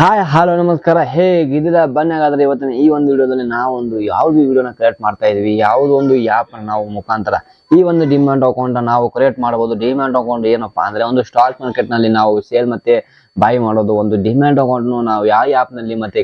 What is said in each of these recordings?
Hi hello ನಮಸ್ಕಾರ. ಹೇಗಿದ್ದೀರಾ ಬನ್ನಿ ಹಾಗಾದ್ರೆ ಇವತ್ತಿನ ಈ ಒಂದು ವಿಡಿಯೋದಲ್ಲಿ ನಾವೊಂದು ಯಾವುದು ವಿಡಿಯೋನ ಕ್ರಿಯೇಟ್ ಮಾಡ್ತಾ ಇದೀವಿ? ಯಾವುದೋ ಒಂದು ಆ್ಯಪ್ ನಾವು ಮುಖಾಂತರ ಈ ಒಂದು ಡಿಮ್ಯಾಂಡ್ ಅಕೌಂಟ್ ನಾವು ಕ್ರಿಯೇಟ್ ಮಾಡಬಹುದು ಡಿಮ್ಯಾಂಡ್ ಅಕೌಂಟ್ ಏನಪ್ಪಾ ಅಂದ್ರೆ ಒಂದು ಸ್ಟಾಕ್ ಮಾರ್ಕೆಟ್ನಲ್ಲಿ ನಾವು ಸೇಲ್ ಮತ್ತೆ ಬೈ ಮಾಡೋದು, ಒಂದು ಡಿಮ್ಯಾಂಡ್ ಅಕೌಂಟ್ ನಾವು ಯಾವ ಆ್ಯಪ್ನಲ್ಲಿ ಮತ್ತೆ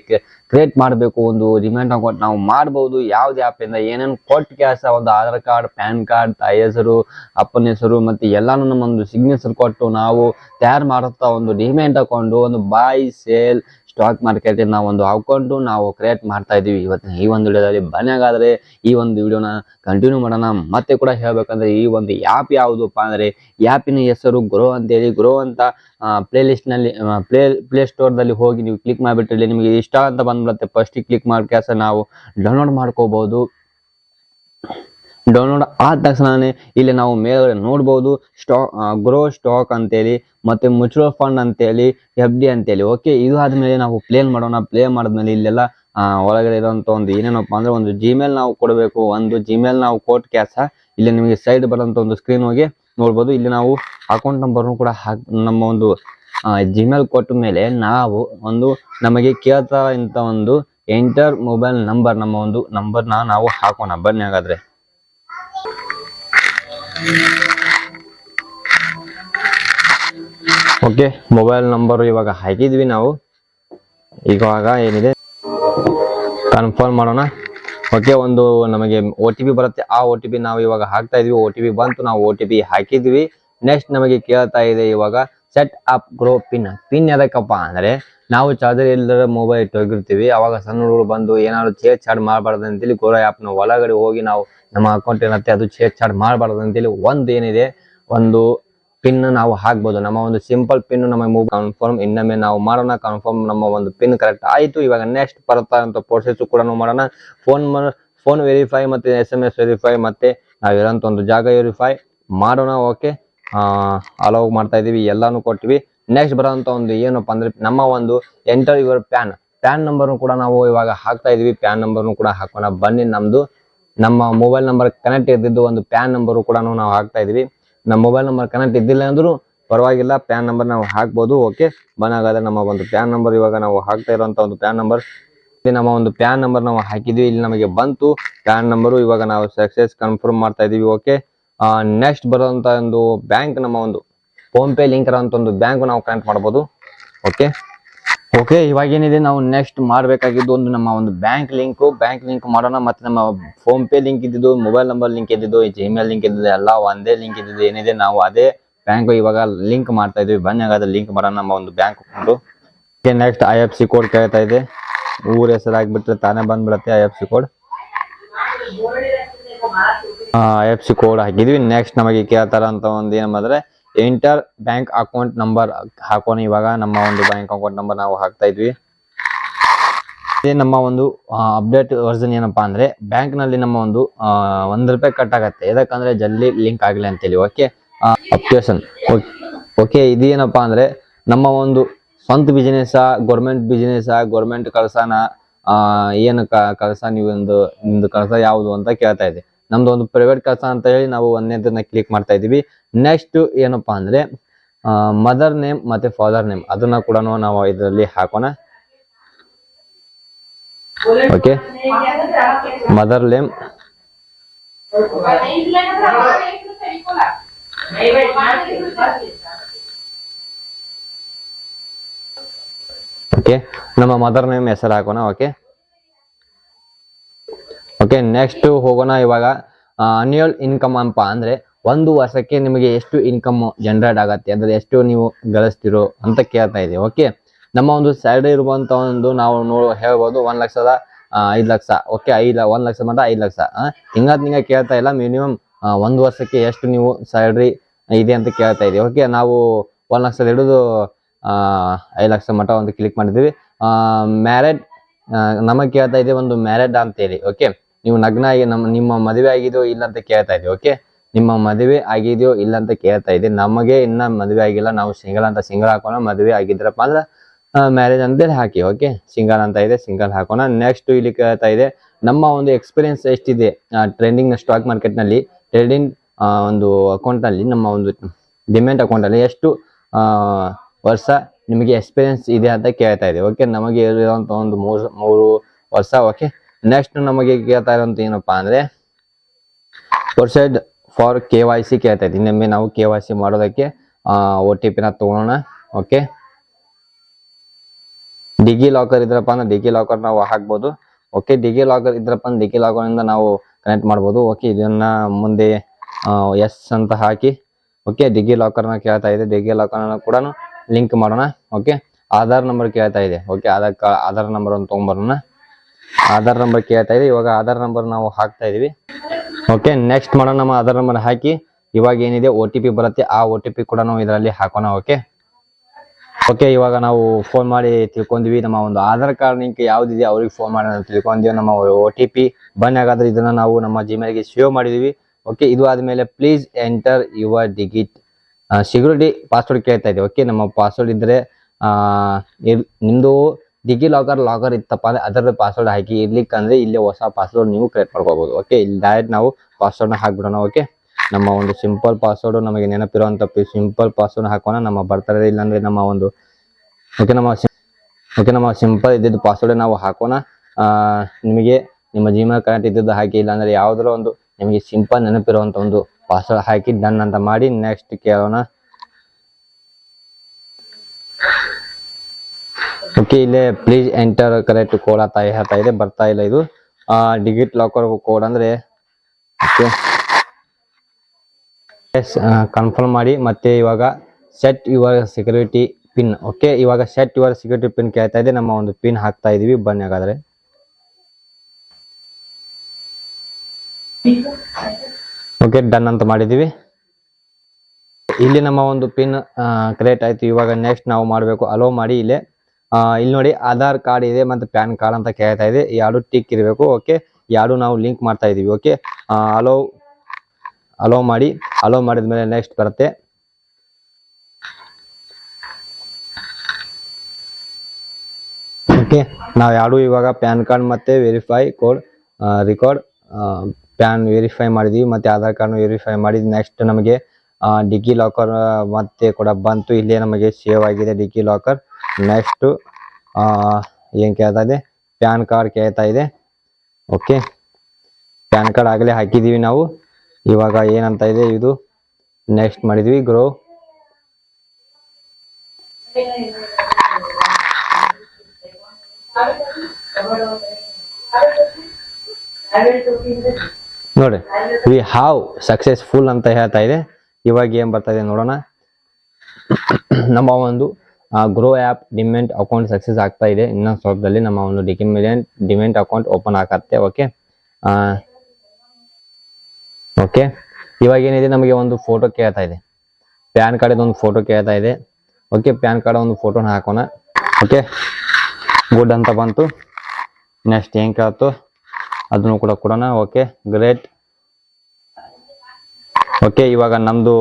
ಕ್ರಿಯೇಟ್ ಮಾಡಬೇಕು, ಒಂದು ಡಿಮ್ಯಾಂಡ್ ಅಕೌಂಟ್ ನಾವು ಮಾಡಬಹುದು ಯಾವ್ದು ಆ್ಯಪಿಂದ ಏನೇನು ಕೊಟ್ಟು ಕ್ಯಾಸ ಒಂದು ಆಧಾರ್ ಕಾರ್ಡ್, ಪ್ಯಾನ್ ಕಾರ್ಡ್, ತಾಯಿ ಹೆಸರು, ಅಪ್ಪನ ಹೆಸರು, ಮತ್ತೆ ಎಲ್ಲಾನು ನಮ್ಮ ಒಂದು ಸಿಗ್ನೇಚರ್ ಕೊಟ್ಟು ನಾವು ತಯಾರು ಮಾಡುತ್ತಾ ಒಂದು ಡಿಮ್ಯಾಂಡ್ ಅಕೌಂಟ್ ಒಂದು ಬೈ ಸೇಲ್ ಸ್ಟಾಕ್ ಮಾರ್ಕೆಟ್ ನಾವು ಒಂದು ಅಕೌಂಟ್ ನಾವು ಕ್ರಿಯೇಟ್ ಮಾಡ್ತಾ ಇದೀವಿ ಇವತ್ತಿನ ಈ ಒಂದು ವಿಡಿಯೋದಲ್ಲಿ ಬನ್ನಿ ಹಾಗಾದ್ರೆ ಈ ಒಂದು ವಿಡಿಯೋನ ಕಂಟಿನ್ಯೂ ಮಾಡೋಣ. ಮತ್ತೆ ಕೂಡ ಹೇಳ್ಬೇಕಂದ್ರೆ ಈ ಒಂದು ಆ್ಯಪ್ ಯಾವುದಪ್ಪ ಅಂದ್ರೆ ಆ್ಯಪಿನ ಹೆಸರು ಗ್ರೋ ಅಂತೇಳಿ. ಗ್ರೋ ಅಂತ ಪ್ಲೇ ಲಿಸ್ಟ್ನಲ್ಲಿ ಪ್ಲೇ ಪ್ಲೇ ಸ್ಟೋರ್ ದಲ್ಲಿ ಹೋಗಿ ನೀವು ಕ್ಲಿಕ್ ಮಾಡಿಬಿಟ್ರೆ ನಿಮಗೆ ಇಷ್ಟ ಅಂತ ಬಂದ್ಬಿಡುತ್ತೆ. ಫಸ್ಟ್ ಕ್ಲಿಕ್ ಮಾಡಿ ಕೆಲಸ ನಾವು ಡೌನ್ಲೋಡ್ ಮಾಡ್ಕೋಬಹುದು ಡೌನ್ಲೋಡ್ ಆದ ತಕ್ಷಣನೇ ಇಲ್ಲಿ ನಾವು ಮೇಲ್ಗಡೆ ನೋಡ್ಬೋದು ಸ್ಟಾಕ್ ಗ್ರೋ ಸ್ಟಾಕ್ ಅಂತೇಳಿ, ಮತ್ತೆ ಮ್ಯೂಚುವಲ್ ಫಂಡ್ ಅಂತೇಳಿ ಎಫ್ ಡಿ ಅಂತೇಳಿ. ಓಕೆ ಇದು ಆದಮೇಲೆ ನಾವು ಪ್ಲೇನ್ ಮಾಡೋಣ. ಪ್ಲೇ ಮಾಡಿದ್ಮೇಲೆ ಇಲ್ಲೆಲ್ಲ ಒಳಗಡೆ ಇರುವಂತ ಒಂದು ಏನೇನಪ್ಪ ಅಂದ್ರೆ ಒಂದು ಜಿಮೇಲ್ ನಾವು ಕೊಡಬೇಕು. ಒಂದು ಜಿಮೇಲ್ ನಾವು ಕೋಟ್ ಕ್ಯಾಸ ಇಲ್ಲಿ ನಿಮಗೆ ಸೈಡ್ ಬರೋಂಥ ಒಂದು ಸ್ಕ್ರೀನ್ ಹೋಗಿ ನೋಡ್ಬೋದು. ಇಲ್ಲಿ ನಾವು ಅಕೌಂಟ್ ನಂಬರ್ನು ಕೂಡ ಹಾಕ್ ನಮ್ಮ ಒಂದು ಜಿಮೇಲ್ ಕೊಟ್ಟ ಮೇಲೆ ನಾವು ಒಂದು ನಮಗೆ ಕೇಳ್ತಾ ಇಂತ ಒಂದು ಎಂಟರ್ ಮೊಬೈಲ್ ನಂಬರ್ ನಮ್ಮ ಒಂದು ನಂಬರ್ನ ನಾವು ಹಾಕೋಣ. ಬನ್ನಿ ಹಾಗಾದ್ರೆ. ಓಕೆ ಮೊಬೈಲ್ ನಂಬರ್ ಇವಾಗ ಹಾಕಿದ್ವಿ ನಾವು. ಇವಾಗ ಏನಿದೆ? ಕನ್ಫರ್ಮ್ ಮಾಡೋಣ. ಓಕೆ, ಒಂದು ನಮಗೆ ಒ ಟಿ ಪಿ ಬರುತ್ತೆ. ಆ ಒ ಟಿ ಪಿ ನಾವು ಇವಾಗ ಹಾಕ್ತಾ ಇದೀವಿ. ಒ ಟಿ ಪಿ ಬಂತು, ನಾವು ಒ ಟಿ ಪಿ ಹಾಕಿದ್ವಿ. ನೆಕ್ಸ್ಟ್ ನಮಗೆ ಕೇಳ್ತಾ ಇದೆ ಇವಾಗ set up Groww pin pin ಯಾವ್ದಕ್ಕಪ್ಪ ಅಂದ್ರೆ, ನಾವು ಚಾರ್ಜರ್ ಇಲ್ಲದ ಮೊಬೈಲ್ ಇಟ್ಟೋಗಿರ್ತೀವಿ ಅವಾಗ ಸಣ್ಣ ಹುಡುಗರು ಬಂದು ಏನಾದ್ರು ಚೇರ್ ಚಾರ್ಜ್ ಮಾಡಬಾರ್ದು ಅಂತೇಳಿ ಗೋರೋ ನ ಒಳಗಡೆ ಹೋಗಿ ನಾವು ನಮ್ಮ ಅಕೌಂಟ್ ಏನತ್ತೆ, ಅದು ಚೇರ್ ಚಾರ್ಜ್ ಮಾಡಬಾರ್ದು ಅಂತೇಳಿ ಒಂದು ಏನಿದೆ, ಒಂದು ಪಿನ್ ನಾವು ಹಾಕ್ಬೋದು. ನಮ್ಮ ಒಂದು ಸಿಂಪಲ್ ಪಿನ್ ನಮ್ಮ ಮೂವ್ ಕನ್ಫರ್ಮ್ ಇನ್ನೊಮ್ಮೆ ನಾವು ಮಾಡೋಣ ಕನ್ಫರ್ಮ್ ನಮ್ಮ ಒಂದು ಪಿನ್ ಕರೆಕ್ಟ್ ಆಯಿತು. ಇವಾಗ ನೆಕ್ಸ್ಟ್ ಬರುತ್ತಾ ಪ್ರೋಸೆಸ್ ಕೂಡ ನಾವು ಮಾಡೋಣ. ಫೋನ್ ಫೋನ್ ವೆರಿಫೈ ಮತ್ತೆ ಎಸ್ ಎಂ ಎಸ್ ವೆರಿಫೈ ಮತ್ತೆ ನಾವಿರೋಂಥ ಒಂದು ಜಾಗ ವೆರಿಫೈ ಮಾಡೋಣ ಓಕೆ ಅಲೋ ಮಾಡ್ತಾ ಇದೀವಿ, ಎಲ್ಲಾನು ಕೊಟ್ಟಿವಿ ನೆಕ್ಸ್ಟ್ ಬರೋಂಥ ಒಂದು ಏನಪ್ಪ ಅಂದ್ರೆ, ನಮ್ಮ ಒಂದು ಎಂಟರ್ ಯುವರ್ ಪ್ಯಾನ್ ಪ್ಯಾನ್ ನಂಬರ್ನು ಕೂಡ ನಾವು ಇವಾಗ ಹಾಕ್ತಾ ಇದೀವಿ. ಪ್ಯಾನ್ ನಂಬರ್ನು ಕೂಡ ಹಾಕೋಣ. ಬನ್ನಿ ನಮ್ದು. ನಮ್ಮ ಮೊಬೈಲ್ ನಂಬರ್ ಕನೆಕ್ಟ್ ಇದ್ದಿದ್ದು ಒಂದು ಪ್ಯಾನ್ ನಂಬರ್ ಕೂಡ ನಾವು ಹಾಕ್ತಾ ಇದೀವಿ ನಮ್ಮ ಮೊಬೈಲ್ ನಂಬರ್ ಕನೆಕ್ಟ್ ಇದ್ದಿಲ್ಲ ಅಂದ್ರೂ ಪರವಾಗಿಲ್ಲ ಪ್ಯಾನ್ ನಂಬರ್ ನಾವು ಹಾಕ್ಬೋದು ಓಕೆ ಬನ್ನಾಗಾದ್ರೆ ನಮ್ಮ ಒಂದು ಪ್ಯಾನ್ ನಂಬರ್ ಇವಾಗ ನಾವು ಹಾಕ್ತಾ ಇರುವಂತ ಒಂದು ಪ್ಯಾನ್ ನಂಬರ್ ನಮ್ಮ ಒಂದು ಪ್ಯಾನ್ ನಂಬರ್ ನಾವು ಹಾಕಿದ್ವಿ, ಇಲ್ಲಿ ನಮಗೆ ಬಂತು. ಪ್ಯಾನ್ ನಂಬರು ಇವಾಗ ನಾವು ಸಕ್ಸಸ್ ಕನ್ಫರ್ಮ್ ಮಾಡ್ತಾ ಇದೀವಿ ಓಕೆ ನೆಕ್ಸ್ಟ್ ಬರುವಂತ ಒಂದು ಬ್ಯಾಂಕ್ ನಮ್ಮ ಒಂದು ಫೋನ್ ಪೇ ಲಿಂಕ್ ಇರೋಂಥ ಒಂದು ಬ್ಯಾಂಕ್ ನಾವು ಕನೆಕ್ಟ್ ಮಾಡ್ಬೋದು ಓಕೆ ಓಕೆ ಇವಾಗ ಏನಿದೆ ನಾವು ನೆಕ್ಸ್ಟ್ ಮಾಡಬೇಕಾಗಿದ್ದು ಒಂದು ನಮ್ಮ ಒಂದು ಬ್ಯಾಂಕ್ ಲಿಂಕ್ ಬ್ಯಾಂಕ್ ಲಿಂಕ್ ಮಾಡೋಣ, ಮತ್ತೆ ನಮ್ಮ ಫೋನ್ ಪೇ ಲಿಂಕ್ ಇದ್ದಿದ್ದು ಮೊಬೈಲ್ ನಂಬರ್ ಲಿಂಕ್ ಇದ್ದಿದ್ದು ಜಿಮೇಲ್ ಲಿಂಕ್ ಇದ್ದಿದ್ದು, ಎಲ್ಲ ಒಂದೇ ಲಿಂಕ್ ಇದ್ದಿದ್ದು, ಏನಿದೆ ನಾವು ಅದೇ ಬ್ಯಾಂಕ್ ಇವಾಗ ಲಿಂಕ್ ಮಾಡ್ತಾ ಇದೀವಿ. ಬನ್ನಿ ಹಾಗಾದ್ರೆ ಲಿಂಕ್ ಮಾಡೋಣ ನಮ್ಮ ಒಂದು bank account okay next I F C code ಕೇಳ್ತಾ ಇದೆ. ಊರ ಹೆಸರು ತಾನೇ ಬಂದ್ಬಿಡುತ್ತೆ I F C code I F C code ಹಾಕಿದ್ವಿ. ನೆಕ್ಸ್ಟ್ ನಮಗೆ ಕೇಳ್ತಾರಂತ ಒಂದು ಏನಂದ್ರೆ ಎಂಟರ್ ಬ್ಯಾಂಕ್ ಅಕೌಂಟ್ ನಂಬರ್ ಹಾಕೋಣ. ಇವಾಗ ನಮ್ಮ ಒಂದು ಬ್ಯಾಂಕ್ ಅಕೌಂಟ್ ನಂಬರ್ ನಾವು ಹಾಕ್ತಾ ಇದ್ವಿ. ಇದೇ ನಮ್ಮ ಒಂದು ಅಪ್ಡೇಟ್ ವರ್ಜನ್ ಏನಪ್ಪಾ ಅಂದ್ರೆ ಬ್ಯಾಂಕ್ನಲ್ಲಿ ನಮ್ಮ ಒಂದು ಒಂದ್ ರೂಪಾಯಿ ಕಟ್ ಆಗತ್ತೆ. ಯಾಕಂದ್ರೆ ಜಲ್ದಿ ಲಿಂಕ್ ಆಗಲಿ ಅಂತೇಳಿ. ಓಕೆ ಅಪ್ಲಿಕೇಶನ್ ಓಕೆ ಇದೇನಪ್ಪಾ ಅಂದ್ರೆ ನಮ್ಮ ಒಂದು ಸ್ವಂತ ಬಿಸಿನೆಸ್ ಗೌರ್ಮೆಂಟ್ ಬಿಸಿನೆಸ್ ಗೌರ್ಮೆಂಟ್ ಕಳ್ಸನ, ಆ, ಏನು ಕಳ್ಸ ನೀವು ಒಂದು ನಿಮ್ದು ಕಳ್ಸ ಯಾವುದು ಅಂತ ಕೇಳ್ತಾ ಇದೆ ನಮ್ದು ಒಂದು ಪ್ರೈವೇಟ್ ಕೆಲಸ ಅಂತ ಹೇಳಿ ನಾವು ಒಂದನೇದನ್ನ ಕ್ಲಿಕ್ ಮಾಡ್ತಾ ಇದೀವಿ. ನೆಕ್ಸ್ಟ್ ಏನಪ್ಪಾ ಅಂದ್ರೆ ಮದರ್ ನೇಮ್ ಮತ್ತೆ ಫಾದರ್ ನೇಮ್ ಅದನ್ನ ಕೂಡ ನಾವು ಇದರಲ್ಲಿ ಹಾಕೋಣ. ಓಕೆ ಮದರ್ ನೇಮ್ ಓಕೆ ನಮ್ಮ ಮದರ್ ನೇಮ್ ಹೆಸರು ಹಾಕೋಣ ಓಕೆ ಓಕೆ ನೆಕ್ಸ್ಟ್ ಹೋಗೋಣ ಇವಾಗ. ಅನ್ಯುವಲ್ ಇನ್ಕಮ್ ಅಂತ ಅಂದ್ರೆ ಒಂದು ವರ್ಷಕ್ಕೆ ನಿಮಗೆ ಎಷ್ಟು ಇನ್ಕಮ್ ಜನರೇಟ್ ಆಗತ್ತೆ ಅಂದ್ರೆ ಎಷ್ಟು ನೀವು ಗಳಿಸ್ತಿರೋ ಅಂತ ಕೇಳ್ತಾ ಇದೆ ಓಕೆ ನಮ್ಮ ಒಂದು ಸ್ಯಾಲರಿ ಇರುವಂತ ಒಂದು ನಾವು ನೋ, ಹೇಳ್ಬೋದು ಒಂದ್ ಲಕ್ಷದ ಐದ್ ಲಕ್ಷ ಓಕೆ ಐದ್ ಒಂದ್ ಲಕ್ಷ ಮಟ್ಟ ಐದ್ ಲಕ್ಷ ತಿಂಗಳ ತಿಂಗಳ ಕೇಳ್ತಾ ಇಲ್ಲ ಮಿನಿಮಮ್ ಒಂದು ವರ್ಷಕ್ಕೆ ಎಷ್ಟು ನೀವು ಸ್ಯಾಲರಿ ಇದೆ ಅಂತ ಕೇಳ್ತಾ ಇದೆ ಓಕೆ ನಾವು ಒಂದ್ ಲಕ್ಷದ ಹಿಡಿದು ಐದ್ ಲಕ್ಷ ಮಟ್ಟ ಒಂದು ಕ್ಲಿಕ್ ಮಾಡಿದ್ದೀವಿ ಮ್ಯಾರೇಡ್ ನಮಗೆ ಕೇಳ್ತಾ ಇದೆ ಒಂದು ಮ್ಯಾರೇಡ್ ಅಂತೇಳಿ ಓಕೆ ನೀವು ನಗ್ನ ಆಗಿ ನಮ್ಮ, ನಿಮ್ಮ ಮದುವೆ ಆಗಿದೆಯೋ ಇಲ್ಲ ಅಂತ ಕೇಳ್ತಾ ಇದೆ ಓಕೆ ನಿಮ್ಮ ಮದುವೆ ಆಗಿದೆಯೋ ಇಲ್ಲ ಅಂತ ಕೇಳ್ತಾ ಇದೆ ನಮಗೆ ಇನ್ನ ಮದುವೆ ಆಗಿಲ್ಲ. ನಾವು ಸಿಂಗಲ್ ಅಂತ ಸಿಂಗಲ್ ಹಾಕೋಣ, ಮದುವೆ ಆಗಿದ್ರಪ್ಪ ಅಂದ್ರೆ ಮ್ಯಾರೇಜ್ ಅಂತೇಳಿ ಹಾಕಿ ಓಕೆ ಸಿಂಗಲ್ ಅಂತ ಇದೆ ಸಿಂಗಲ್ ಹಾಕೋಣ. ನೆಕ್ಸ್ಟ್ ಇಲ್ಲಿ ಕೇಳ್ತಾ ಇದೆ, ನಮ್ಮ ಒಂದು ಎಕ್ಸ್ಪೀರಿಯನ್ಸ್ ಎಷ್ಟಿದೆ? ಟ್ರೆಂಡಿಂಗ್ ಸ್ಟಾಕ್ ಮಾರ್ಕೆಟ್ನಲ್ಲಿ ಟ್ರೇಡಿಂಗ್ ಒಂದು ಅಕೌಂಟ್ನಲ್ಲಿ, ನಮ್ಮ ಒಂದು ಡಿಮೆಂಟ್ ಅಕೌಂಟ್ ಅಲ್ಲಿ ಎಷ್ಟು ವರ್ಷ ನಿಮಗೆ ಎಕ್ಸ್ಪೀರಿಯನ್ಸ್ ಇದೆ ಅಂತ ಕೇಳ್ತಾ ಇದೆ ಓಕೆ ನಮಗೆ ಇರುವಂತ ಒಂದು ಮೂರು ಮೂರು ವರ್ಷ ಓಕೆ ನೆಕ್ಸ್ಟ್ ನಮಗೆ ಕೇಳ್ತಾ ಇರೋಂತ ಏನಪ್ಪಾ ಅಂದ್ರೆ proceed for K Y C ಕೇಳ್ತಾ ಇದೆ ಇನ್ನೊಮ್ಮೆ ನಾವು ಕೆ ವೈ ಸಿ ಮಾಡೋದಕ್ಕೆ ಒ ಟಿ ಪಿನ ತೊಗೊಳೋಣ. ಓಕೆ ಡಿಗಿ ಲಾಕರ್ ಇದ್ರಪ್ಪ ಅಂದ್ರೆ ಡಿಗಿ ಲಾಕರ್ ನಾವು ಹಾಕ್ಬೋದು. ಓಕೆ ಡಿಗಿ ಲಾಕರ್ ಇದ್ರಪ್ಪ ಅಂದ್ರೆ ಡಿಗಿ ಲಾಕರ್ ಇಂದ ನಾವು ಕನೆಕ್ಟ್ ಮಾಡ್ಬೋದು. ಓಕೆ ಇದನ್ನ ಮುಂದೆ ಎಸ್ ಅಂತ ಹಾಕಿ. ಓಕೆ ಡಿಗಿ ಲಾಕರ್ನ ಕೇಳ್ತಾ ಇದೆ. ಡಿಗಿ ಲಾಕರ್ನ ಕೂಡ ಲಿಂಕ್ ಮಾಡೋಣ. ಓಕೆ ಆಧಾರ್ ನಂಬರ್ ಕೇಳ್ತಾ ಇದೆ. Okay Aadhaar card Aadhaar number ಒಂದು ತೊಗೊಂಬರೋಣ ಆಧಾರ್ ನಂಬರ್ ಕೇಳ್ತಾ ಇದೆ. ಇವಾಗ ಆಧಾರ್ ನಂಬರ್ ನಾವು ಹಾಕ್ತಾ ಇದೀವಿ. ಓಕೆ ನೆಕ್ಸ್ಟ್ ಮಾಡೋಣ ನಮ್ಮ ಆಧಾರ್ ನಂಬರ್ ಹಾಕಿ. ಇವಾಗ ಏನಿದೆ? ಒ ಟಿ ಪಿ ಬರುತ್ತೆ. ಆ ಒ ಟಿ ಪಿ ಕೂಡ ನಾವು ಇದರಲ್ಲಿ ಹಾಕೋಣ ಓಕೆ ಓಕೆ ಇವಾಗ ನಾವು ಫೋನ್ ಮಾಡಿ ತಿಳ್ಕೊಂಡ್ವಿ. ನಮ್ಮ ಒಂದು ಆಧಾರ್ ಕಾರ್ಡ್ ಲಿಂಕ್ ಯಾವ್ದಿದೆ ಅವ್ರಿಗೆ ಫೋನ್ ಮಾಡಿ ತಿಳ್ಕೊಂಡಿವಿ. ನಮ್ಮ ಒ ಟಿ ಪಿ ಬನ್ನಿ ಇದನ್ನ ನಾವು ನಮ್ಮ ಜಿಮೇಲ್ಗೆ ಸೇವ್ ಮಾಡಿದೀವಿ. ಓಕೆ ಇದು ಆದ್ಮೇಲೆ please enter your digit security password ಕೇಳ್ತಾ ಇದೆ ಓಕೆ ನಮ್ಮ ಪಾಸ್ವರ್ಡ್ ಇದ್ರೆ ನಿಮ್ದು ಡಿಗಿ ಲಾಕರ್ ಲಾಕರ್ ಇತ್ತಪ್ಪ ಅಂದ್ರೆ ಅದರ ಪಾಸ್ವರ್ಡ್ ಹಾಕಿ ಇರ್ಲಿಕ್ಕಂದ್ರೆ ಇಲ್ಲಿ ಹೊಸ ಪಾಸ್ವರ್ಡ್ ನೀವು ಕ್ರಿಯೇಟ್ ಮಾಡ್ಕೋಬಹುದು ಓಕೆ ಇಲ್ಲಿ ಡೈರೆಕ್ಟ್ ನಾವು ಪಾಸ್ವರ್ಡ್ನ ಹಾಕ್ಬಿಡೋಣ ಓಕೆ ನಮ್ಮ ಒಂದು ಸಿಂಪಲ್ ಪಾಸ್ವರ್ಡ್ ನಮಗೆ ನೆನಪಿರುವಂತ ಸಿಂಪಲ್ ಪಾಸ್ವರ್ಡ್ ಹಾಕೋಣ. ನಮ್ಮ ಬರ್ತಾರೆ ಇಲ್ಲಾಂದ್ರೆ ನಮ್ಮ ಒಂದು ಓಕೆ ನಮ್ಮ ಓಕೆ ನಮ್ಮ ಸಿಂಪಲ್ ಇದ್ದಿದ್ದು ಪಾಸ್ವರ್ಡ್ ನಾವು ಹಾಕೋಣ. ನಿಮಗೆ ನಿಮ್ಮ ಜಿಮೇಲ್ ಕನೆಕ್ಟ್ ಇದ್ದಿದ್ದು ಹಾಕಿ ಇಲ್ಲಾಂದ್ರೆ ಯಾವ್ದಾರ ಒಂದು ನಿಮಗೆ ಸಿಂಪಲ್ ನೆನಪಿರುವಂತ ಒಂದು ಪಾಸ್ವರ್ಡ್ ಹಾಕಿ ಡನ್ ಅಂತ ಮಾಡಿ ನೆಕ್ಸ್ಟ್ ಕೇಳೋಣ. ಓಕೆ, ಇಲ್ಲೇ ಪ್ಲೀಸ್ ಎಂಟರ್ ಕರೆಕ್ಟ್ ಕೋಡ್ ಅಂತ ಹೇಳ್ತಾ ಇದೆ, ಬರ್ತಾ ಇಲ್ಲ ಇದು. ಡಿಜಿಟ್ ಲಾಕರ್ ಕೋಡ್ ಅಂದ್ರೆ ಕನ್ಫರ್ಮ್ ಮಾಡಿ, ಮತ್ತೆ ಇವಾಗ set your security pin okay. ಇವಾಗ ಸೆಟ್ ಯುವರ್ ಸೆಕ್ಯೂರಿಟಿ ಪಿನ್ ಕೇಳ್ತಾ ಇದೆ, ನಮ್ಮ ಒಂದು ಪಿನ್ ಹಾಕ್ತಾ ಇದೀವಿ, ಬನ್ನಿ ಹಾಗಾದ್ರೆ. ಓಕೆ ಡನ್ ಅಂತ ಮಾಡಿದೀವಿ. ಇಲ್ಲಿ ನಮ್ಮ ಒಂದು ಪಿನ್ ಕ್ರಿಯೇಟ್ ಆಯ್ತು, ಇವಾಗ ನೆಕ್ಸ್ಟ್ ನಾವು ಮಾಡಬೇಕು ಅಲೋ ಮಾಡಿ, ಇಲ್ಲೇ ಇಲ್ಲಿ ನೋಡಿ ಆಧಾರ್ ಕಾರ್ಡ್ ಇದೆ ಮತ್ತೆ ಪ್ಯಾನ್ ಕಾರ್ಡ್ ಅಂತ ಕೇಳ್ತಾ ಇದೆ. ಎರಡು ಟಿಕ್ ಇರಬೇಕು, ಓಕೆ? ಎರಡು ನಾವು ಲಿಂಕ್ ಮಾಡ್ತಾ ಇದೀವಿ, ಓಕೆ? ಅಲೋ ಅಲೋ ಮಾಡಿ ಅಲೋ ಮಾಡಿದ ಮೇಲೆ ನೆಕ್ಸ್ಟ್ ಬರುತ್ತೆ. ಓಕೆ? ನಾವು ಎರಡು ಇವಾಗ ಪ್ಯಾನ್ ಕಾರ್ಡ್ ಮತ್ತೆ verify code record PAN verify ಮಾಡಿದೀವಿ ಮತ್ತೆ ಆಧಾರ್ ಕಾರ್ಡ್ ವೆರಿಫೈ ಮಾಡಿದ್ವಿ ನೆಕ್ಸ್ಟ್ ನಮಗೆ ಡಿಗ್ಗಿ ಲಾಕರ್ ಮತ್ತೆ ಕೂಡ ಬಂತು. ಇಲ್ಲೇ ನಮಗೆ ಸೇವ್ ಆಗಿದೆ ಡಿಗ್ಗಿ ಲಾಕರ್ ನೆಕ್ಸ್ಟ್ ಏನ್ ಕೇಳ್ತಾ ಇದೆ? ಪ್ಯಾನ್ ಕಾರ್ಡ್ ಕೇಳ್ತಾ ಇದೆ. ಓಕೆ. ಪ್ಯಾನ್ ಕಾರ್ಡ್ ಆಗಲೇ ಹಾಕಿದೀವಿ ನಾವು. ಇವಾಗ ಏನಂತ ಇದೆ ಇದು? ನೆಕ್ಸ್ಟ್ ಮಾಡಿದ್ವಿ ಗ್ರೋ. ನೋಡಿ ವಿ ಹಾವ್ ಸಕ್ಸಸ್ಫುಲ್ ಅಂತ ಹೇಳ್ತಾ ಇದೆ. ಇವಾಗ ಏನ್ ಬರ್ತಾ ಇದೆ ನೋಡೋಣ. ನಮ್ಮ ಒಂದು Groww app demat account success ಆಗ್ತಾ ಇದೆ. ಇನ್ನೊಂದು ಸ್ವಲ್ಪದಲ್ಲಿ ನಮ್ಮ ಒಂದು ಡಿಮೆಂಟ್ ಡಿಮೆಂಟ್ ಅಕೌಂಟ್ ಓಪನ್ ಆಗತ್ತೆ ಓಕೆ ಓಕೆ ಇವಾಗ ಏನಿದೆ, ನಮಗೆ ಒಂದು ಫೋಟೋ ಕೇಳ್ತಾ ಇದೆ. ಪ್ಯಾನ್ ಕಾರ್ಡ್ ಒಂದು ಫೋಟೋ ಕೇಳ್ತಾ ಇದೆ. ಓಕೆ ಪ್ಯಾನ್ ಕಾರ್ಡ್ ಒಂದು ಫೋಟೋನ ಹಾಕೋಣ. ಓಕೆ ಗುಡ್ ಅಂತ ಬಂತು. ನೆಕ್ಸ್ಟ್ ಏನು ಕೇಳ್ತು? ಅದನ್ನು ಕೂಡ ಕೊಡೋಣ ಓಕೆ ಗ್ರೇಟ್ ಓಕೆ ಇವಾಗ ನಮ್ಮದು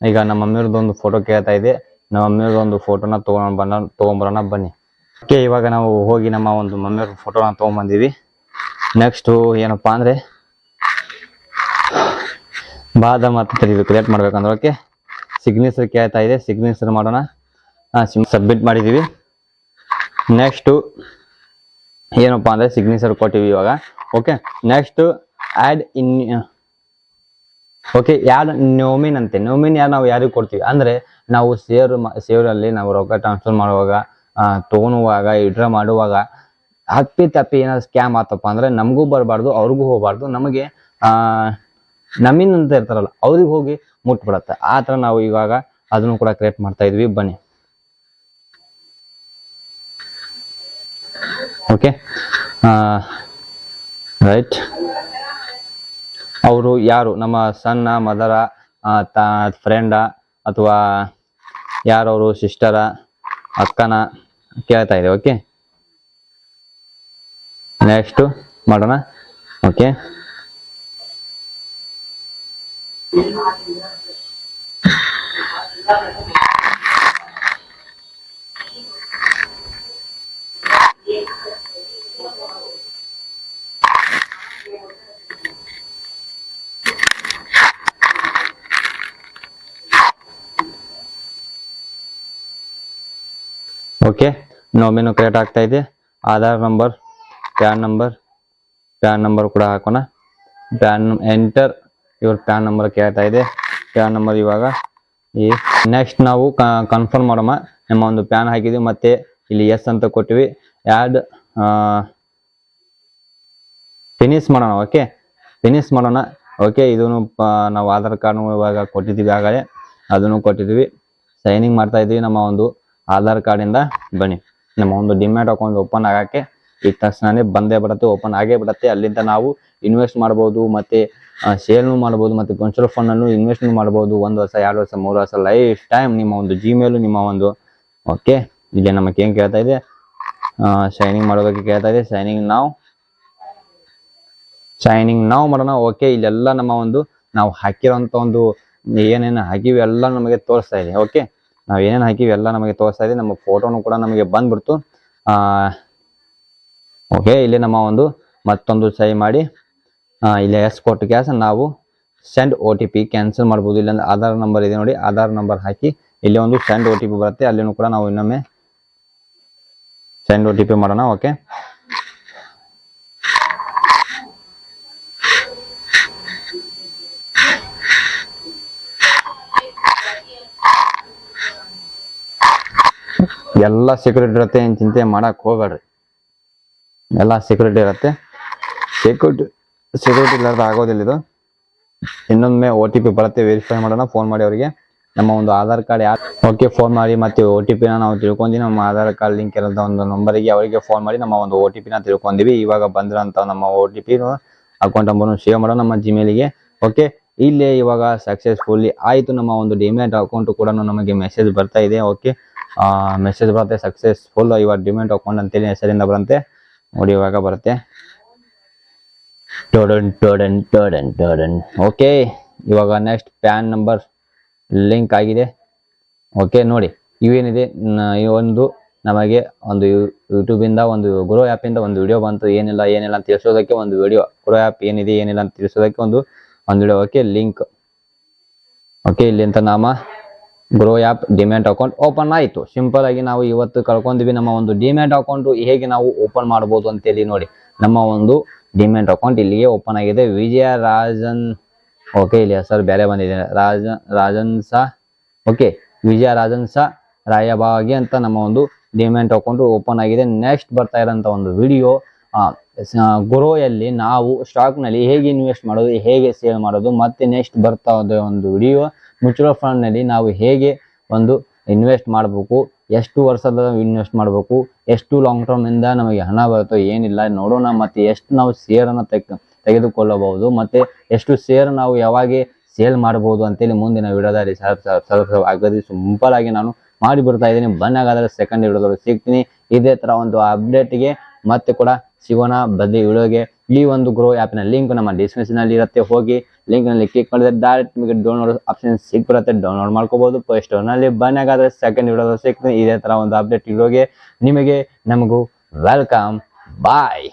ಈಗ ನಮ್ಮ ಮಮ್ಮಿಯವ್ರದ್ದು ಒಂದು ಫೋಟೋ ಕೇಳ್ತಾ ಇದೆ. ನಮ್ಮ ಮಮ್ಮಿಯವ್ರ ಒಂದು ಫೋಟೋನ ತಗೊಂಡ್ ಬನ್ನ ತಗೊಂಬರೋಣ ಬನ್ನಿ. ಓಕೆ ಇವಾಗ ನಾವು ಹೋಗಿ ನಮ್ಮ ಒಂದು ಮಮ್ಮಿಯವ್ರ ಫೋಟೋನ ತಗೊಂಬಂದೀವಿ. ನೆಕ್ಸ್ಟು ಏನಪ್ಪಾ ಅಂದರೆ ಬಾದ ಮತ್ತೆ ಇದು ಕ್ರಿಯೇಟ್ ಮಾಡ್ಬೇಕಂದ್ರೆ ಓಕೆ ಸಿಗ್ನೇಚರ್ ಕೇಳ್ತಾ ಇದೆ ಸಿಗ್ನೇಚರ್ ಮಾಡೋಣ. ಸಬ್ಮಿಟ್ ಮಾಡಿದ್ದೀವಿ ನೆಕ್ಸ್ಟು ಏನಪ್ಪಾ ಅಂದರೆ ಸಿಗ್ನೇಚರ್ ಕೊಟ್ಟಿವಿ ಇವಾಗ okay next add in okay ಯಾರು ನೋಮಿನ್ ಅಂತೆ. ನೋಮಿನ್ ಯಾರು ನಾವು ಯಾರಿಗೆ ಕೊಡ್ತೀವಿ? ಅಂದ್ರೆ ನಾವು ಸೇರ್ ಸೇವರಲ್ಲಿ ನಾವು ರೊಕ್ಕ ಟ್ರಾನ್ಸ್ಫರ್ ಮಾಡುವಾಗ ತೊಗೊಳುವಾಗ ವಿಡ್ರಾ ಮಾಡುವಾಗ ಅಪ್ಪಿ ತಪ್ಪಿ ಏನಾದ್ರು ಸ್ಕ್ಯಾಮ್ ಆತಪ್ಪ ಅಂದ್ರೆ ನಮಗೂ ಬರಬಾರ್ದು, ಅವ್ರಿಗೂ ಹೋಗಬಾರ್ದು. ನಮಗೆ ನಮ್ಮಿಂದ ಅಂತ ಇರ್ತಾರಲ್ಲ, ಅವ್ರಿಗೆ ಹೋಗಿ ಮುಟ್ಬಿಡತ್ತೆ. ಆ ಥರ ನಾವು ಇವಾಗ ಅದನ್ನು ಕೂಡ ಕ್ರಿಯೇಟ್ ಮಾಡ್ತಾ ಇದ್ವಿ. ಬನ್ನಿ. ಓಕೆ ರೈಟ್ ಅವರು ಯಾರು? ನಮ್ಮ ಸಣ್ಣ, ಮದರ ತ, ಫ್ರೆಂಡ ಅಥವಾ ಯಾರವರು? ಸಿಸ್ಟರ, ಅಕ್ಕನ ಕೇಳ್ತಾ ಇದೆ ಓಕೆ? ನೆಕ್ಸ್ಟು ಮಾಡೋಣ, ಓಕೆ? ಓಕೆ ನೋಮಿನೂ ಕ್ರಿಯೇಟ್ ಆಗ್ತಾ ಇದೆ. Aadhaar number PAN number PAN number ಕೂಡ ಹಾಕೋಣ. ಪ್ಯಾನ್ ಎಂಟರ್ ಇವ್ರ ಪ್ಯಾನ್ ನಂಬರ್ ಕೇಳ್ತಾ ಇದೆ. ಪ್ಯಾನ್ ನಂಬರ್ ಇವಾಗ ಈ ನೆಕ್ಸ್ಟ್ ನಾವು ಕನ್ಫರ್ಮ್ ಮಾಡೋಣ. ನಮ್ಮ ಒಂದು ಪ್ಯಾನ್ ಹಾಕಿದ್ವಿ, ಮತ್ತೆ ಇಲ್ಲಿ ಎಸ್ ಅಂತ ಕೊಟ್ಟಿವಿ. ಆ್ಯಡ್ ಫಿನಿಶ್ ಮಾಡೋಣ ಓಕೆ ಫಿನಿಶ್ ಮಾಡೋಣ ಓಕೆ ಇದನ್ನು ನಾವು ಆಧಾರ್ ಕಾರ್ಡ್ ಇವಾಗ ಕೊಟ್ಟಿದ್ದೀವಿ, ಆಗಲೇ. ಅದನ್ನು ಕೊಟ್ಟಿದ್ದೀವಿ. ಸೈನಿಂಗ್ ಮಾಡ್ತಾ ಇದ್ದೀವಿ ನಮ್ಮ ಒಂದು ಆಧಾರ್ ಕಾರ್ಡಿಂದ ಬನ್ನಿ. ನಮ್ಮ ಒಂದು ಡಿಮ್ಯಾಟ್ ಅಕೌಂಟ್ ಓಪನ್ ಆಗಕ್ಕೆ ಈ ತಕ್ಷಣನೇ ಬಂದೇ ಬಿಡತ್ತೆ ಓಪನ್ ಆಗೇ ಬಿಡತ್ತೆ. ಅಲ್ಲಿಂದ ನಾವು ಇನ್ವೆಸ್ಟ್ ಮಾಡ್ಬೋದು, ಮತ್ತೆ ಶೇರ್ನು ಮಾಡ್ಬೋದು, ಮತ್ತೆ ಮ್ಯೂಚುವಲ್ ಫಂಡ್ ಅನ್ನು ಇನ್ವೆಸ್ಟ್ ಮಾಡ್ಬೋದು. ಒಂದು ವರ್ಷ, ಎರಡು ವರ್ಷ, ಮೂರು ವರ್ಷ ಲೈಫ್ ಟೈಮ್ ನಿಮ್ಮ ಒಂದು ಜಿಮೇಲು ನಿಮ್ಮ ಒಂದು ಓಕೆ ಇಲ್ಲಿ ನಮಗೆ ಏನ್ ಕೇಳ್ತಾ ಇದೆ? ಶೈನಿಂಗ್ ಮಾಡೋದಕ್ಕೆ ಕೇಳ್ತಾ ಇದೆ. ಶೈನಿಂಗ್ ನಾವು ಶೈನಿಂಗ್ ನಾವು ಮಾಡೋಣ ಓಕೆ ಇಲ್ಲೆಲ್ಲ ನಮ್ಮ ಒಂದು ನಾವು ಹಾಕಿರೋಂಥ ಒಂದು ಏನೇನು ಹಾಕಿವಿ ಎಲ್ಲ ನಮಗೆ ತೋರಿಸ್ತಾ ಇದೆ ಓಕೆ ನಾವು ಏನೇನು ಹಾಕಿವಿ ಎಲ್ಲ ನಮಗೆ ತೋರಿಸ್ತಾ ಇದೆ. ನಮ್ಮ ಫೋಟೋನು ಕೂಡ ನಮಗೆ ಬಂದ್ಬಿಡ್ತು. ಓಕೆ, ಇಲ್ಲಿ ನಮ್ಮ ಒಂದು ಮತ್ತೊಂದು ಸಹಿ ಮಾಡಿ. ಇಲ್ಲಿ ಎಸ್ ಕೊಟ್ಟು ಕ್ಯಾಸ್ ನಾವು send O T P cancel ಮಾಡ್ಬೋದು. ಇಲ್ಲಾಂದ್ರೆ ಆಧಾರ್ ನಂಬರ್ ಇದೆ ನೋಡಿ, ಆಧಾರ್ ನಂಬರ್ ಹಾಕಿ ಇಲ್ಲಿ ಒಂದು ಸೆಂಡ್ ಓ ಟಿ ಪಿ ಬರುತ್ತೆ. ಅಲ್ಲಿನೂ ಕೂಡ ನಾವು ಇನ್ನೊಮ್ಮೆ ಸೆಂಡ್ ಓ ಟಿ ಪಿ ಮಾಡೋಣ, ಓಕೆ? ಎಲ್ಲ ಸೆಕ್ಯೂರಿಟಿ ಇರುತ್ತೆ ಏನು ಚಿಂತೆ ಮಾಡೋಕ್ಕೆ ಹೋಗ್ಬೇಡ್ರಿ. ಎಲ್ಲ ಸೆಕ್ಯೂರಿಟಿ ಇರುತ್ತೆ. ಸೆಕ್ಯೂರಿಟಿ ಸೆಕ್ಯೂರಿಟಿ ಇಲ್ಲದ ಆಗೋದಿಲ್ಲ ಇದು. ಇನ್ನೊಮ್ಮೆ ಒ ಟಿ ಪಿ ಬರುತ್ತೆ ವೆರಿಫೈ ಮಾಡೋಣ ಫೋನ್ ಮಾಡಿ ಅವರಿಗೆ. ನಮ್ಮ ಒಂದು ಆಧಾರ್ ಕಾರ್ಡ್ ಯಾರು ಓಕೆ ಫೋನ್ ಮಾಡಿ ಮತ್ತೆ ಒ ಟಿ ಪಿನ ನಾವು ತಿಳ್ಕೊಂಡಿ ನಮ್ಮ ಆಧಾರ್ ಕಾರ್ಡ್ ಲಿಂಕ್ ಇರೋದ ಒಂದು ನಂಬರಿಗೆ ಅವರಿಗೆ ಫೋನ್ ಮಾಡಿ ನಮ್ಮ ಒಂದು ಒ ಟಿ ಪಿನ ತಿಳ್ಕೊಂಡಿವಿ ಇವಾಗ ಬಂದಿರೋಂಥ ನಮ್ಮ ಒ ಟಿ ಪಿ ಅಕೌಂಟ್ ನಂಬರ್ನು ಶೇರ್ ಮಾಡೋಣ ನಮ್ಮ ಜಿಮೇಲಿಗೆ ಓಕೆ ಇಲ್ಲಿ ಇವಾಗ ಸಕ್ಸಸ್ಫುಲ್ಲಿ ಆಯಿತು. ನಮ್ಮ ಒಂದು ಡಿಮ್ಯಾಟ್ ಅಕೌಂಟ್ ಕೂಡ ನಮಗೆ ಮೆಸೇಜ್ ಬರ್ತಾ ಇದೆ. ಓಕೆ ಮೆಸೇಜ್ ಬರುತ್ತೆ ಸಕ್ಸಸ್ಫುಲ್ ಇವಾಗ ಡಿಮ್ಯಾಟ್ ಅಕೌಂಟ್ ಅಂತೇಳಿ ಹೆಸರಿಂದ ಬರುತ್ತೆ. ನೋಡಿ ಇವಾಗ ಬರುತ್ತೆ. ಟೋಡನ್ ಟೋಡನ್ ಟೋಡನ್ ಟೋಡನ್. ಓಕೆ ಇವಾಗ ನೆಕ್ಸ್ಟ್ ಪ್ಯಾನ್ ನಂಬರ್ ಲಿಂಕ್ ಆಗಿದೆ. ಓಕೆ ನೋಡಿ. ಇವೇನಿದೆ? ಈ ಒಂದು ನಮಗೆ ಒಂದು ಯೂಟ್ಯೂಬ್ ಇಂದ ಒಂದು ಗುರು ಆ್ಯಪಿಂದ ಇಂದ ಒಂದು ವಿಡಿಯೋ ಬಂತು. ಏನಿಲ್ಲ ಏನಿಲ್ಲ ಅಂತ ತಿಳಿಸೋದಕ್ಕೆ ಒಂದು ವಿಡಿಯೋ ಗುರು ಆ್ಯಪ್ ಏನಿದೆ ಏನಿಲ್ಲ ಅಂತ ತಿಳಿಸೋದಕ್ಕೆ ಒಂದು ವಿಡಿಯೋ ಓಕೆ ಲಿಂಕ್ ಓಕೆ ಇಲ್ಲಿಂದ ನಾಮ Groww app demat account open ಆಯಿತು. ಸಿಂಪಲ್ ಆಗಿ ನಾವು ಇವತ್ತು ಕಳ್ಕೊಂಡಿವಿ ನಮ್ಮ ಒಂದು ಡಿಮ್ಯಾಂಟ್ ಅಕೌಂಟು ಹೇಗೆ ನಾವು ಓಪನ್ ಮಾಡ್ಬೋದು ಅಂತೇಳಿ ನೋಡಿ. ನಮ್ಮ ಒಂದು ಡಿಮ್ಯಾಂಟ್ ಅಕೌಂಟ್ ಇಲ್ಲಿಗೆ ಓಪನ್ ಆಗಿದೆ. ವಿಜಯ ರಾಜನ್ ಓಕೆ ಇಲ್ಲಿ ಹೆಸರು ಬೇರೆ ಬಂದಿದೆ. ರಾಜ, ರಾಜನ್ ಸಾ ಓಕೆ ವಿಜಯ ರಾಜನ್ ಸಾ ರಾಯಬಾಗಿ ಅಂತ ನಮ್ಮ ಒಂದು ಡಿಮ್ಯಾಂಟ್ ಅಕೌಂಟು ಓಪನ್ ಆಗಿದೆ. ನೆಕ್ಸ್ಟ್ ಬರ್ತಾ ಇರೋಂಥ ಒಂದು ವಿಡಿಯೋ ಗುರೋಯಲ್ಲಿ ನಾವು ಸ್ಟಾಕ್ನಲ್ಲಿ ಹೇಗೆ ಇನ್ವೆಸ್ಟ್ ಮಾಡೋದು, ಹೇಗೆ ಸೇಲ್ ಮಾಡೋದು, ಮತ್ತೆ ನೆಕ್ಸ್ಟ್ ಬರ್ತಾ ಇದೆ ಒಂದು ವಿಡಿಯೋ ಮ್ಯೂಚುವಲ್ ಫಂಡ್ನಲ್ಲಿ ನಾವು ಹೇಗೆ ಒಂದು ಇನ್ವೆಸ್ಟ್ ಮಾಡಬೇಕು, ಎಷ್ಟು ವರ್ಷದ ಇನ್ವೆಸ್ಟ್ ಮಾಡಬೇಕು, ಎಷ್ಟು ಲಾಂಗ್ ಟರ್ಮ್ ಇಂದ ನಮಗೆ ಹಣ ಬರುತ್ತೋ ಏನಿಲ್ಲ ನೋಡೋಣ, ಮತ್ತೆ ಎಷ್ಟು ನಾವು ಶೇರನ್ನು ತೆಗ್ ತೆಗೆದುಕೊಳ್ಳಬಹುದು, ಮತ್ತೆ ಎಷ್ಟು ಶೇರ್ ನಾವು ಯಾವಾಗ ಸೇಲ್ ಮಾಡಬಹುದು ಅಂತೇಳಿ ಮುಂದಿನ ವಿಡಿಯೋದಲ್ಲಿ ಸ್ವಲ್ಪ ಸ್ವಲ್ಪ ಸ್ವಲ್ಪ ಸಿಂಪಲ್ ನಾನು ಮಾಡಿ ಬರ್ತಾ ಇದ್ದೀನಿ. ಬನ್ನಾಗಾದ್ರೆ ಸೆಕೆಂಡ್ ವಿಡಿಯೋದಲ್ಲಿ ಸಿಗ್ತೀನಿ. ಇದೇ ತರ ಒಂದು ಅಪ್ಡೇಟ್ಗೆ ಮತ್ತೆ ಕೂಡ ಸಿಗೋಣ ಬದಿ ವಿಡಿಯೋಗೆ ಈ ಒಂದು ಗ್ರೋ ಆ್ಯಪ್ನ ಲಿಂಕ್ ನಮ್ಮ ಡಿಸ್ಕ್ರಿಪ್ಷನ್ ಅಲ್ಲಿ ಇರುತ್ತೆ. ಹೋಗಿ ಲಿಂಕ್ನಲ್ಲಿ ಕ್ಲಿಕ್ ಮಾಡಿದ್ರೆ ಡೈರೆಕ್ಟ್ ನಿಮಗೆ ಡೌನ್ಲೋಡ್ ಆಪ್ಷನ್ ಸಿಗುತ್ತೆ ಡೌನ್ಲೋಡ್ ಮಾಡ್ಕೋಬಹುದು ಪ್ಲೇ ಸ್ಟೋರ್ನಲ್ಲಿ ಬನ್ನಾಗಾದ್ರೆ ಸೆಕೆಂಡ್ ವಿಡಿಯೋದಲ್ಲಿ ಸಿಗ್ತದೆ ಇದೇ ತರ ಒಂದು ಅಪ್ಡೇಟ್ ಇರೋಗೆ ನಿಮಗೆ ನಮಗೂ ವೆಲ್ಕಮ್ ಬಾಯ್